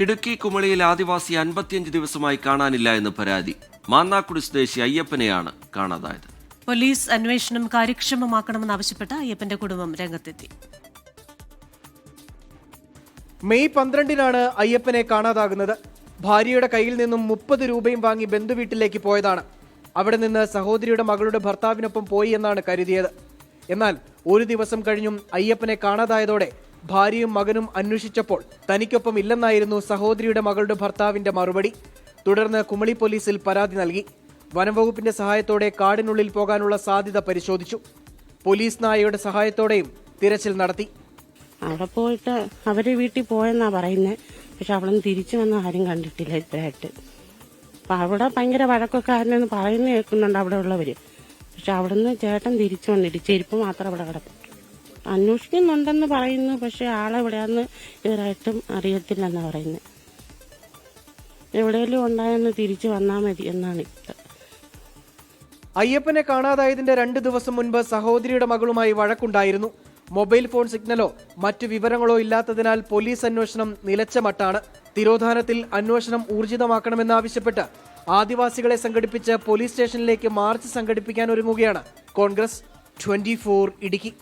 ഇടുക്കി കുമളിയിൽ ആദിവാസി അൻപത്തിയഞ്ച് ദിവസമായി കാണാനില്ല എന്ന് പരാതി. മാന്നാക്കുടി സ്വദേശി അയ്യപ്പനെയാണ് കാണാതായത്. പോലീസ് അന്വേഷണം കാര്യക്ഷമമാക്കണമെന്നാവശ്യപ്പെട്ട് അയ്യപ്പന്റെ കുടുംബം രംഗത്തെത്തി. മെയ് പന്ത്രണ്ടിനാണ് അയ്യപ്പനെ കാണാതാകുന്നത്. ഭാര്യയുടെ കയ്യിൽ നിന്നും മുപ്പത് രൂപയും വാങ്ങി ബന്ധുവീട്ടിലേക്ക് പോയതാണ്. അവിടെ നിന്ന് സഹോദരിയുടെ മകളുടെ ഭർത്താവിനൊപ്പം പോയി എന്നാണ് കരുതിയത്. എന്നാൽ ഒരു ദിവസം കഴിഞ്ഞും അയ്യപ്പനെ കാണാതായതോടെ ഭാര്യയും മകനും അന്വേഷിച്ചപ്പോൾ തനിക്കൊപ്പം ഇല്ലെന്നായിരുന്നു സഹോദരിയുടെ മകളുടെ ഭർത്താവിന്റെ മറുപടി. തുടർന്ന് കുമളി പോലീസിൽ പരാതി നൽകി. വനംവകുപ്പിന്റെ സഹായത്തോടെ കാടിനുള്ളിൽ പോകാനുള്ള സാധ്യത പരിശോധിച്ചു. പോലീസ് നായയുടെ സഹായത്തോടെയും തിരച്ചിൽ നടത്തി. അവിടെ പോയിട്ട് അവർ വീട്ടിൽ പോയെന്നാ പറയുന്നത് പക്ഷെ നിന്ന് തിരിച്ചു വന്ന ആരും കണ്ടിട്ടില്ല ഇത്രയായിട്ട് അപ്പൊ അവിടെ ഭയങ്കര വഴക്കൊക്കെ ആരെന്ന് പറയുന്ന കേൾക്കുന്നുണ്ട് അവിടെ ഉള്ളവര് പക്ഷെ അവിടെ നിന്ന് ചേട്ടൻ തിരിച്ചു വന്നിട്ട് ചെരുപ്പ് മാത്രം അവിടെ കിടക്കും. അന്വേഷിക്കുന്നുണ്ടെന്ന് പറയുന്നു പക്ഷെ ആളെവിടെയാന്ന് ഇവരായിട്ടും അറിയത്തില്ലെന്നാ പറയുന്നത് എവിടെയെങ്കിലും ഉണ്ടായെന്ന് തിരിച്ചു വന്നാൽ മതി എന്നാണ് അയ്യപ്പനെ കാണാതായതിന്റെ രണ്ട് ദിവസം മുൻപ് സഹോദരിയുടെ മകളുമായി വഴക്കുണ്ടായിരുന്നു. മൊബൈൽ ഫോൺ സിഗ്നലോ മറ്റു വിവരങ്ങളോ ഇല്ലാത്തതിനാൽ പോലീസ് അന്വേഷണം നിലച്ച മട്ടാണ്. തിരോധാനത്തിൽ അന്വേഷണം ഊർജിതമാക്കണമെന്നാവശ്യപ്പെട്ട് ആദിവാസികളെ സംഘടിപ്പിച്ച് പോലീസ് സ്റ്റേഷനിലേക്ക് മാർച്ച് സംഘടിപ്പിക്കാൻ ഒരുങ്ങുകയാണ് കോൺഗ്രസ്. ട്വന്റി ഇടുക്കി.